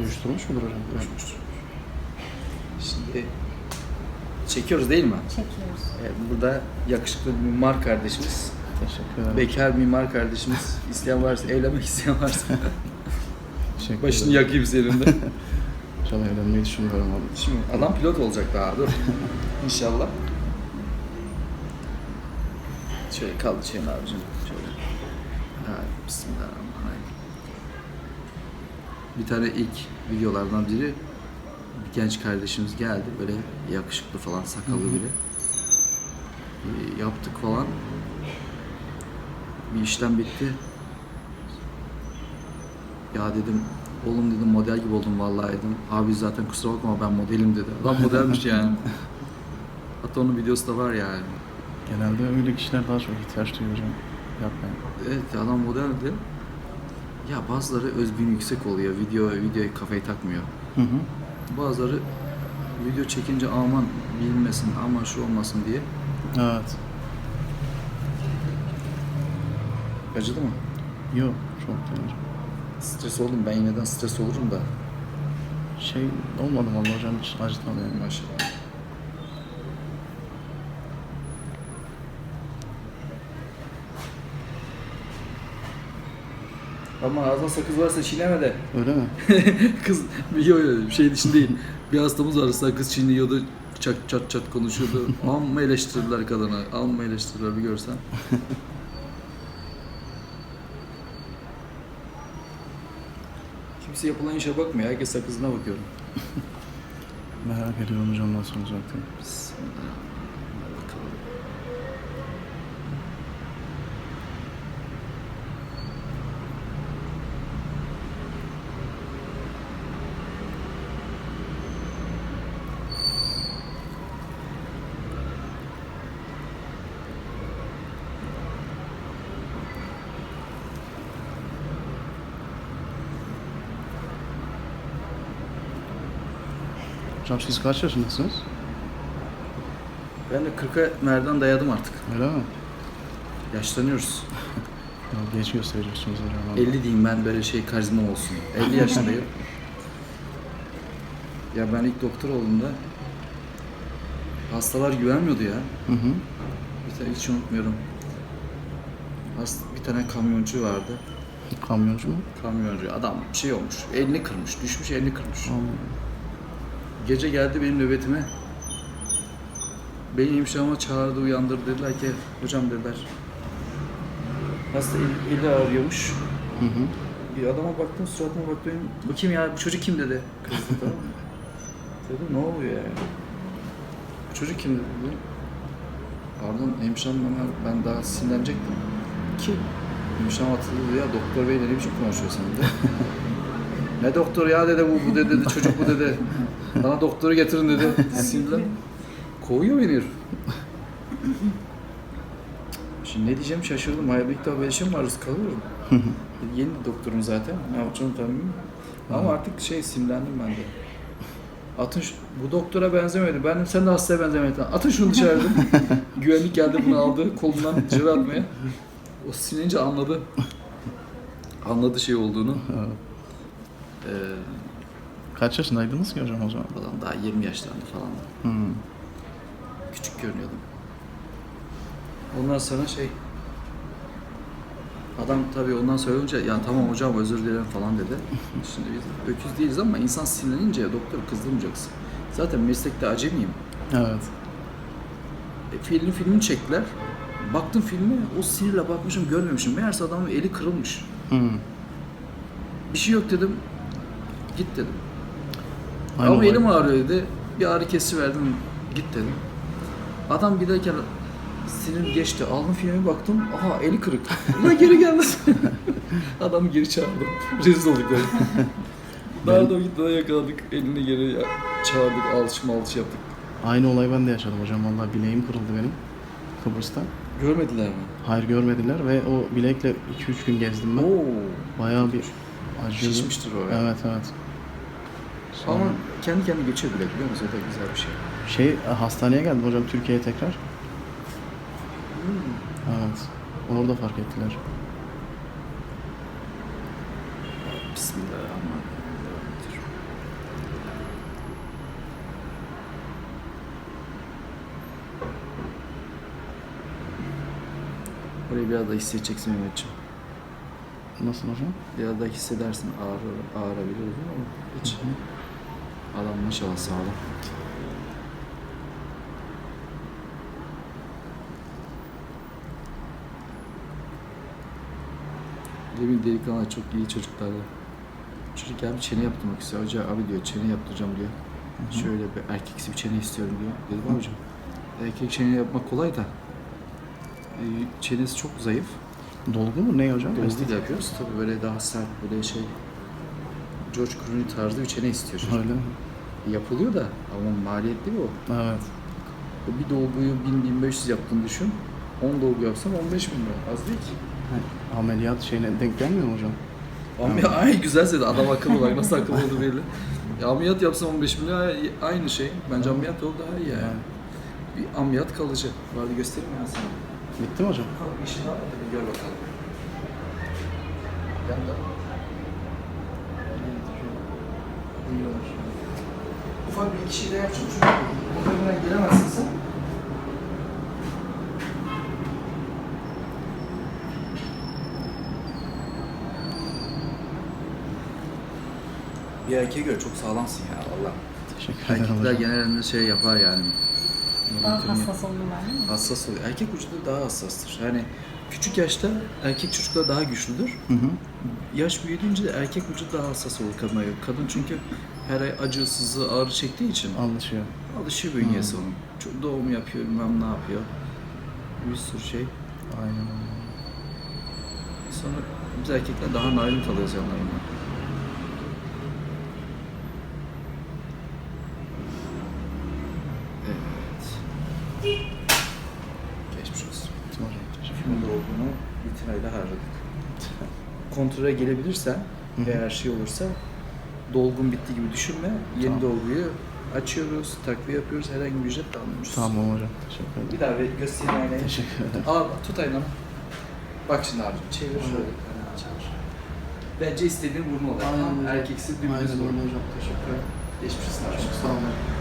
Uyuşturmuş mudur hocam? Görüşmüştür. Şimdi çekiyoruz değil mi? Çekiyoruz. Evet, burada yakışıklı bir mimar kardeşimiz, Teşekkür ederim. bekar mimar kardeşimiz, isteyen varsa, evlenmek isteyen varsa Teşekkür başını ederim. yakayım senin de. Hocam evlenmeyi düşünmüyorum abi. Şimdi adam pilot olacak daha dur. İnşallah. Şöyle kaldı şeyin abicim. Şöyle. Ha, Bismillahirrahmanirrahim. Bir tane ilk videolardan biri bir genç kardeşimiz geldi böyle yakışıklı falan sakallı biri. Ee, yaptık falan. Bir işlem bitti. Ya dedim oğlum dedim model gibi oldum vallahi dedim. Abi zaten kusura bakma ben modelim dedi. Adam modelmiş yani. Hatta onun videosu da var yani. Genelde öyle kişiler daha çok ihtiyaç duyuyor hocam. Yapmayın. Evet adam modeldi. Ya bazıları özgün yüksek oluyor. Video videoya kafayı takmıyor. Hı hı. Bazıları video çekince aman bilinmesin, aman şu olmasın diye. Evet. Acıdı mı? Yok çok değil. Stres oldum. Ben yineden stres olurum da. Şey olmadı vallahi hocam hiç acıtmadı yani. Maşallah. Ama ağzına sakız varsa çiğneme de. Öyle mi? Kız yok bir şey için değil. Bir hastamız vardı sakız çiğniyordu. Çat çat çat konuşuyordu. Amma eleştirdiler kadını. Amma eleştirdiler bir görsen. Kimse yapılan işe bakmıyor. Herkes sakızına bakıyor. Merak ediyorum hocam nasıl olacak diye. Bismillahirrahmanirrahim. Hocam siz kaç yaşındasınız? Ben de 40'a merdan dayadım artık. Öyle mi? Yaşlanıyoruz. Ya, geç gösteriyorsunuz hocam. vallahi. 50 diyeyim ben böyle şey karizma olsun. 50 yaşındayım. ya ben ilk doktor olduğumda hastalar güvenmiyordu ya. Hı hı. Bir tane hiç unutmuyorum. Hast bir tane kamyoncu vardı. Kamyoncu mu? Kamyoncu adam şey olmuş. Elini kırmış. Düşmüş elini kırmış. Anladım. Gece geldi benim nöbetime. Beni hemşirama çağırdı, uyandırdı. Dediler ki, hocam dediler. Hasta el, eli ağrıyormuş. Hı hı. Bir adama baktım, suratıma baktım. Bu kim ya? Bu çocuk kim dedi. Kızdı tamam mı? Dedim ne oluyor ya? Bu çocuk kim dedi. Pardon hemşirem bana, ben daha sinirlenecektim. Kim? Hemşirem hatırladı ya doktor bey ne biçim konuşuyorsun dedi. ne doktor ya dedi bu, bu dedi, dedi çocuk bu dedi. Bana doktoru getirin dedi. Sinirlen. Kovuyor beni. Şimdi ne diyeceğim şaşırdım. Böyle şey mi maruz kalıyorum. Yeni doktorum zaten. Ne yapacağımı tam bilmiyorum. Ama artık şey sinirlendim ben de. Atın şu- bu doktora benzemedi. Ben dedim sen de hastaya benzemedin. Atın şunu dışarı dedim. Güvenlik geldi bunu aldı kolundan dışarı atmaya. O sinince anladı. Anladı şey olduğunu. Ee, Kaç yaşındaydınız ki hocam o zaman? falan daha 20 yaşlarında falan. Hı. Küçük görünüyordum. Ondan sonra şey Adam tabii ondan söyleyince ya tamam hocam özür dilerim falan dedi. Şimdi biz öküz değiliz ama insan sinirlenince doktor kızdırmayacaksın. Zaten meslekte acemiyim. Evet. E, filmin filmini çektiler. Baktım filme o sinirle bakmışım görmemişim. Meğerse adamın eli kırılmış. Hı. Bir şey yok dedim. Git dedim. Aynı Ama olay. elim ağrıyor dedi. Bir ağrı kesici verdim. Git dedim. Adam giderken sinir geçti. Aldım filme baktım. Aha eli kırık. Ulan geri geldi. Adamı geri çağırdım. Rezil olduk dedim. Daha da gitti daha yakaladık. Elini geri ya- çağırdık. Alış malış yaptık. Aynı olay ben de yaşadım hocam. Vallahi bileğim kırıldı benim. Kıbrıs'ta. Görmediler mi? Hayır görmediler ve o bilekle 2-3 gün gezdim ben. Oo. Bayağı bir Acı. Şişmiştir oraya. Evet evet. Sonra... Ama kendi kendine geçiyor bile biliyor musun? O da güzel bir şey. Şey hastaneye geldi hocam Türkiye'ye tekrar. Hmm. Evet. Orada fark ettiler. Bismillahirrahmanirrahim. Burayı biraz da hissedeceksin Mehmetciğim. Nasıl hocam? Biraz daha hissedersin ağrı, ağrabilir ama hiç. Adam maşallah sağlam. Demin delikanlı çok iyi çocuklardı. Çocuk gelmiş çene yaptırmak istiyor. Hoca abi diyor çene yaptıracağım diyor. Şöyle bir erkeksi bir çene istiyorum diyor. Dedim hocam erkek çene yapmak kolay da e, çenesi çok zayıf. Dolgu mu? Ne hocam? Gözlük yapıyoruz. Tabii böyle daha sert böyle şey George Clooney tarzı bir çene istiyor çocuk. Öyle mi? Yapılıyor da ama maliyetli bu. Evet. Bir dolguyu 1000-1500 yaptığını düşün. 10 dolgu yapsam 15 bin lira. Az değil ki. Ha, Ameliyat şeyine denk gelmiyor mu hocam? Ama ay güzel söyledi. Adam akıllı bak nasıl akıllı oldu belli. Ya ameliyat yapsam 15 bin lira aynı şey. Bence ameliyat yolu daha iyi yani. Bir ameliyat kalıcı. Vardı göstereyim ben sana? Bitti mi hocam? Bakalım işini al hadi bir gör bakalım. Yan da. Ufak bir iki şey de yapacağım çünkü muhtemelen gelemezsin sen. Bir erkeğe göre çok sağlamsın ya valla. Teşekkür ederim Erkekler hocam. genelinde şey yapar yani. Daha Yöntemi- hassas ben değil mi? Hassas oluyor. Erkek vücudu daha hassastır. Yani küçük yaşta erkek çocuklar daha güçlüdür. Hı hı. Yaş büyüdüğünce de erkek vücudu daha hassas olur kadına. Kadın çünkü her ay acı, sızı, ağrı çektiği için Anlaşıyor. alışıyor bünyesi onun. Çok doğum yapıyor, bilmem ne yapıyor. Bir sürü şey. Aynen öyle. Sonra biz erkekler daha narin kalıyoruz yanlarında. Evet. Geçmiş olsun. Hocam? Teşekkür Kimin olduğunu itinayla harcadık. Kontrole gelebilirsen ve her şey olursa dolgun bitti gibi düşünme. Yeni Tamam. dolguyu açıyoruz, takviye yapıyoruz, herhangi bir ücret de almıyoruz. Tamam hocam. Teşekkür ederim. Bir daha bir göstereyim aynayı. Teşekkür ederim. Al tut aynanı. Bak şimdi abi çevir şöyle. Çevir. Bence istediğin burnu olur. Aynen Tamam, öyle. Erkeksi dümdüz Aynen öyle hocam. Teşekkür ederim. Geçmiş olsun abi. Çok sağ olun.